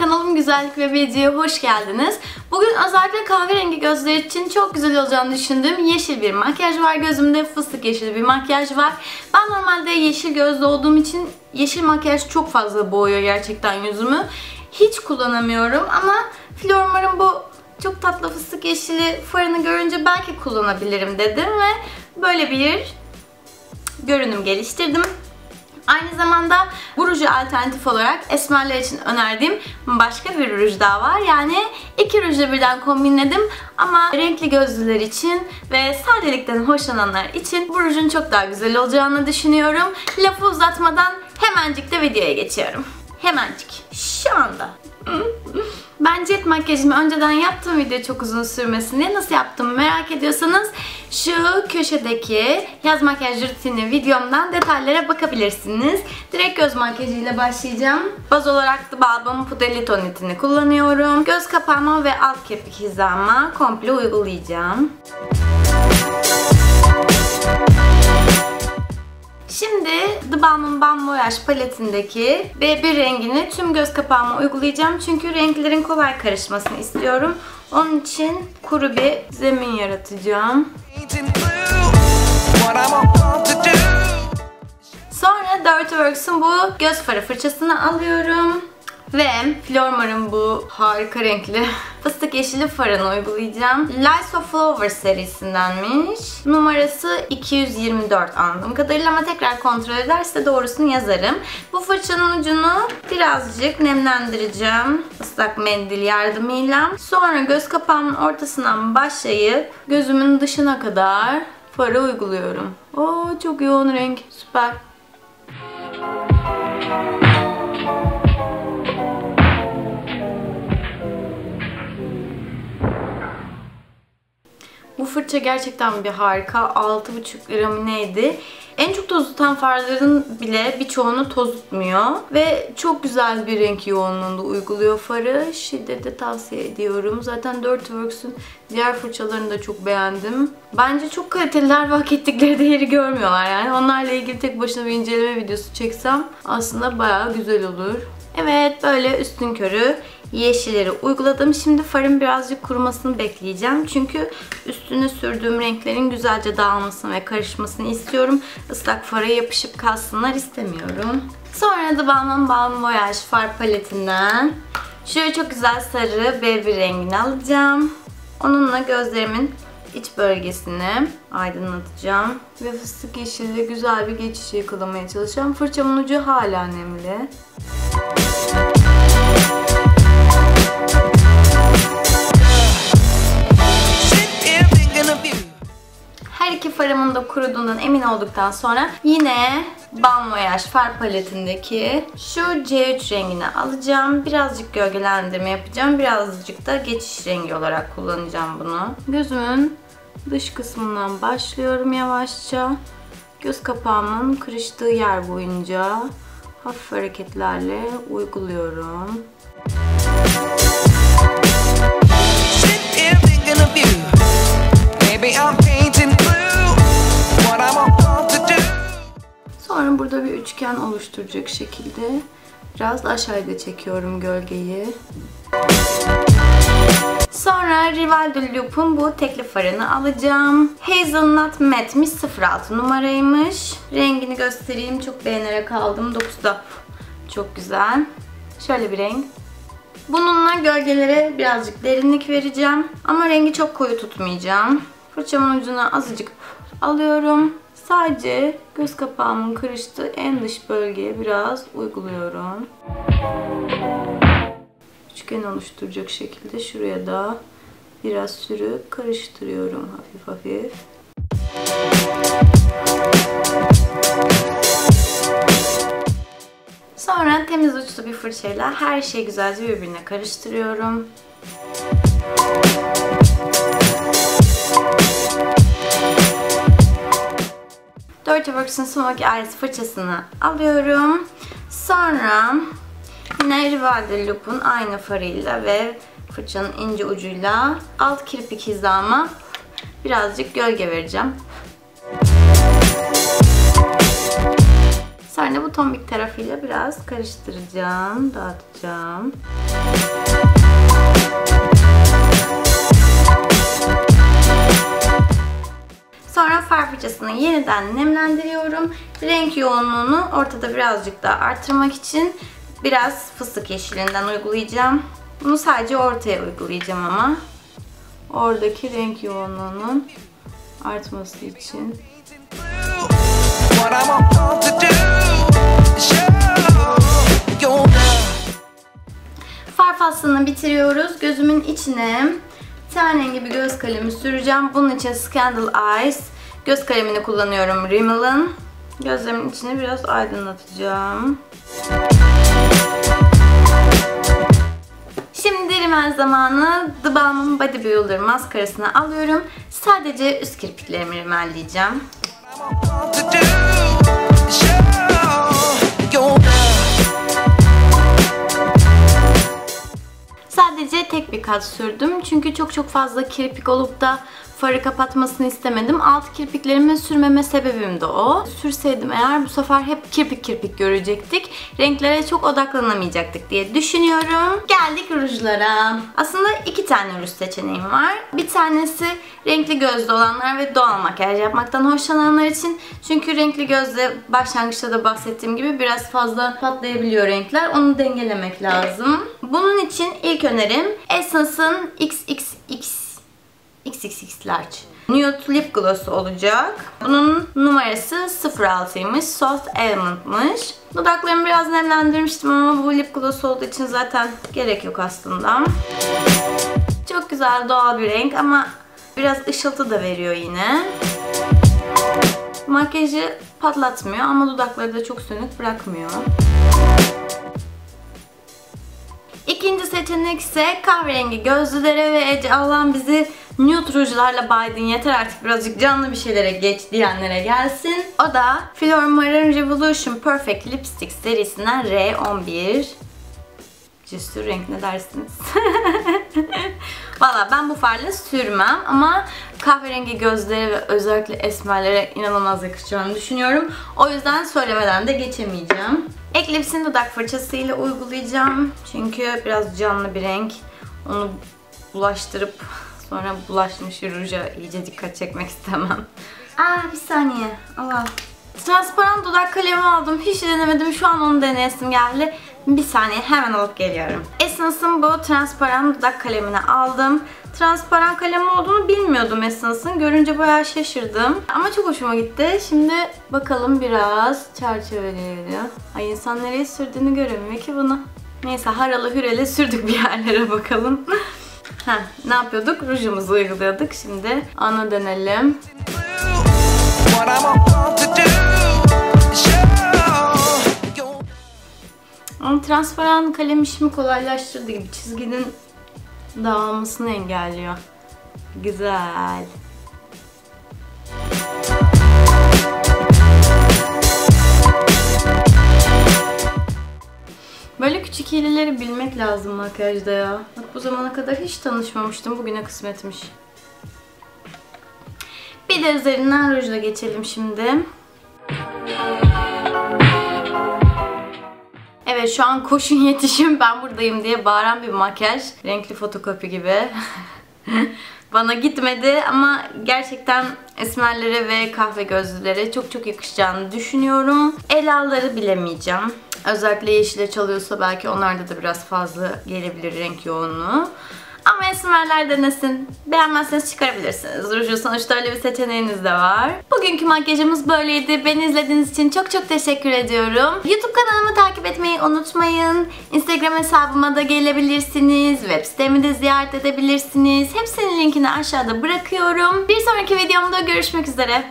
kanalım Güzellik ve Bediye hoş geldiniz. Bugün özellikle kahverengi gözler için çok güzel olacağını düşündüğüm yeşil bir makyaj var gözümde. Fıstık yeşili bir makyaj var. Ben normalde yeşil gözlü olduğum için yeşil makyaj çok fazla boğuyor gerçekten yüzümü. Hiç kullanamıyorum ama Flormar'ın bu çok tatlı fıstık yeşili farını görünce belki kullanabilirim dedim ve böyle bir görünüm geliştirdim. Aynı zamanda bu ruju alternatif olarak esmerler için önerdiğim başka bir ruj daha var. Yani iki rujla birden kombinledim ama renkli gözlüler için ve sadelikten hoşlananlar için bu rujun çok daha güzel olacağını düşünüyorum. Lafı uzatmadan hemencik de videoya geçiyorum. Hemencik. Şu anda. Ben cilt makyajımı önceden yaptığım video çok uzun sürmesin diye nasıl yaptım merak ediyorsanız şu köşedeki yaz makyaj rutini videomdan detaylara bakabilirsiniz. Direkt göz makyajıyla başlayacağım. Baz olarak da Balbam Pudelli tonitini kullanıyorum. Göz kapağıma ve alt kirpik hizama komple uygulayacağım. Şimdi The Balmain Balm Voyage paletindeki B1 rengini tüm göz kapağıma uygulayacağım. Çünkü renklerin kolay karışmasını istiyorum. Onun için kuru bir zemin yaratacağım. Sonra Dirty Works'un bu göz farı fırçasını alıyorum. Ve Flormar'ın bu harika renkli fıstık yeşili farını uygulayacağım. Lights of Flower serisindenmiş. Numarası 224 anladığım kadarıyla ama tekrar kontrol ederse doğrusunu yazarım. Bu fırçanın ucunu birazcık nemlendireceğim. Islak mendil yardımıyla. Sonra göz kapağımın ortasından başlayıp gözümün dışına kadar farı uyguluyorum. Oo çok yoğun renk. Süper. Fırça gerçekten bir harika. 6,5 lira mı neydi? En çok toz tutan farların bile birçoğunu toz tutmuyor. Ve çok güzel bir renk yoğunluğunda uyguluyor farı. Şiddetle tavsiye ediyorum. Zaten Dirty Works'ün diğer fırçalarını da çok beğendim. Bence çok kaliteliler ve hak ettikleri değeri görmüyorlar yani. Onlarla ilgili tek başına bir inceleme videosu çeksem aslında bayağı güzel olur. Evet böyle üstün körü yeşilleri uyguladım. Şimdi farın birazcık kurumasını bekleyeceğim. Çünkü üstüne sürdüğüm renklerin güzelce dağılmasını ve karışmasını istiyorum. Islak fara yapışıp kalsınlar istemiyorum. Sonra da Balmain Balm Voyage far paletinden şöyle çok güzel sarı B1 rengini alacağım. Onunla gözlerimin iç bölgesini aydınlatacağım. Ve fıstık yeşili güzel bir geçiş yakalamaya çalışacağım. Fırçamın ucu hala nemli. Her iki farımın da kuruduğundan emin olduktan sonra yine Balm far paletindeki şu C3 rengini alacağım. Birazcık gölgelendirme yapacağım. Birazcık da geçiş rengi olarak kullanacağım bunu. Gözümün dış kısmından başlıyorum yavaşça. Göz kapağımın kırıştığı yer boyunca hafif hareketlerle uyguluyorum. Sonra burada bir üçgen oluşturacak şekilde biraz aşağıda çekiyorum gölgeyi. Sonra Rival de Loop'un bu tekli farını alacağım. Hazelnut Matte'miş 06 numaraymış. Rengini göstereyim. Çok beğenerek aldım. 9'da çok güzel. Şöyle bir renk. Bununla gölgelere birazcık derinlik vereceğim. Ama rengi çok koyu tutmayacağım. Fırçamın ucuna azıcık alıyorum. Sadece göz kapağımın kırıştığı en dış bölgeye biraz uyguluyorum. Üçgen oluşturacak şekilde şuraya da biraz sürüp karıştırıyorum hafif hafif. Sonra temiz uçlu bir fırçayla her şeyi güzelce birbirine karıştırıyorum. Dirty Works'ın Smoky Eyes fırçasını alıyorum. Sonra yine Rival de Loop'un aynı farıyla ve fırçanın ince ucuyla alt kirpik hizama birazcık gölge vereceğim. Sonra bu tombik tarafıyla biraz karıştıracağım, dağıtacağım. Sonra far fırçasını yeniden nemlendiriyorum. Renk yoğunluğunu ortada birazcık daha artırmak için biraz fıstık yeşilinden uygulayacağım. Bunu sadece ortaya uygulayacağım ama. Oradaki renk yoğunluğunun artması için. Far faslını bitiriyoruz. Gözümün içine ten rengi bir göz kalemi süreceğim. Bunun için Scandal Eyes göz kalemini kullanıyorum Rimmel'ın. Gözlerimin içini biraz aydınlatacağım. Şimdi rimel zamanı The Balmain Body Builder maskarasını alıyorum. Sadece üst kirpiklerimi rimelleyeceğim. Sadece tek bir kat sürdüm. Çünkü çok çok fazla kirpik olup da farı kapatmasını istemedim. Alt kirpiklerime sürmeme sebebim de o. Sürseydim eğer bu sefer hep kirpik kirpik görecektik. Renklere çok odaklanamayacaktık diye düşünüyorum. Geldik rujlara. Aslında iki tane ruj seçeneğim var. Bir tanesi renkli gözlü olanlar ve doğal makyaj yapmaktan hoşlananlar için. Çünkü renkli gözle başlangıçta da bahsettiğim gibi biraz fazla patlayabiliyor renkler. Onu dengelemek lazım. Bunun için ilk önerim Essence'ın XXX XXX large. Nude lip gloss olacak. Bunun numarası 06'ymış. Soft Element'mış. Dudaklarımı biraz nemlendirmiştim ama bu lip gloss olduğu için zaten gerek yok aslında. Çok güzel doğal bir renk ama biraz ışıltı da veriyor yine. Makyajı patlatmıyor ama dudakları da çok sönük bırakmıyor. İkinci seçenek ise kahverengi gözlülere ve Ece Allah'ım bizi nude rujlarla baydın yeter artık birazcık canlı bir şeylere geç diyenlere gelsin. O da Flormar'ın Revolution Perfect Lipstick serisinden R11. Cesur renk ne dersiniz? Valla ben bu farla sürmem ama kahverengi gözleri ve özellikle esmerlere inanılmaz yakışacağını düşünüyorum. O yüzden söylemeden de geçemeyeceğim. Eclipse'in dudak fırçasıyla uygulayacağım. Çünkü biraz canlı bir renk. Onu bulaştırıp sonra bulaşmış ruja iyice dikkat çekmek istemem. Aa bir saniye. Allah. Transparan dudak kalemi aldım. Hiç denemedim. Şu an onu deneyesim geldi. Bir saniye hemen alıp geliyorum. Essence'ın bu transparan dudak kalemini aldım. Transparan kalem olduğunu bilmiyordum Essence'ın. Görünce bayağı şaşırdım. Ama çok hoşuma gitti. Şimdi bakalım biraz çerçeveleyelim. Ay insan nereye sürdüğünü göremiyor ki bunu. Neyse haralı hürele sürdük bir yerlere bakalım. Heh, ne yapıyorduk? Rujumuzu uyguluyorduk. Şimdi ana dönelim. Ama transparan kalem işimi kolaylaştırdı gibi çizginin dağılmasını engelliyor. Güzel. Böyle küçük hileleri bilmek lazım makyajda ya. Bak bu zamana kadar hiç tanışmamıştım. Bugüne kısmetmiş. Bir de üzerinden rujla geçelim şimdi. Evet şu an koşun yetişin ben buradayım diye bağıran bir makyaj. Renkli fotokopi gibi. Bana gitmedi ama gerçekten esmerlere ve kahve gözlülere çok çok yakışacağını düşünüyorum. Elaları bilemeyeceğim. Özellikle yeşile çalıyorsa belki onlarda da biraz fazla gelebilir renk yoğunluğu. Ama esmerler denesin. Beğenmezseniz çıkarabilirsiniz. Ruju sonuçta öyle bir seçeneğiniz de var. Bugünkü makyajımız böyleydi. Beni izlediğiniz için çok çok teşekkür ediyorum. YouTube kanalımı takip etmeyi unutmayın. Instagram hesabıma da gelebilirsiniz. Web sitemi de ziyaret edebilirsiniz. Hepsinin linkini aşağıda bırakıyorum. Bir sonraki videomda görüşmek üzere.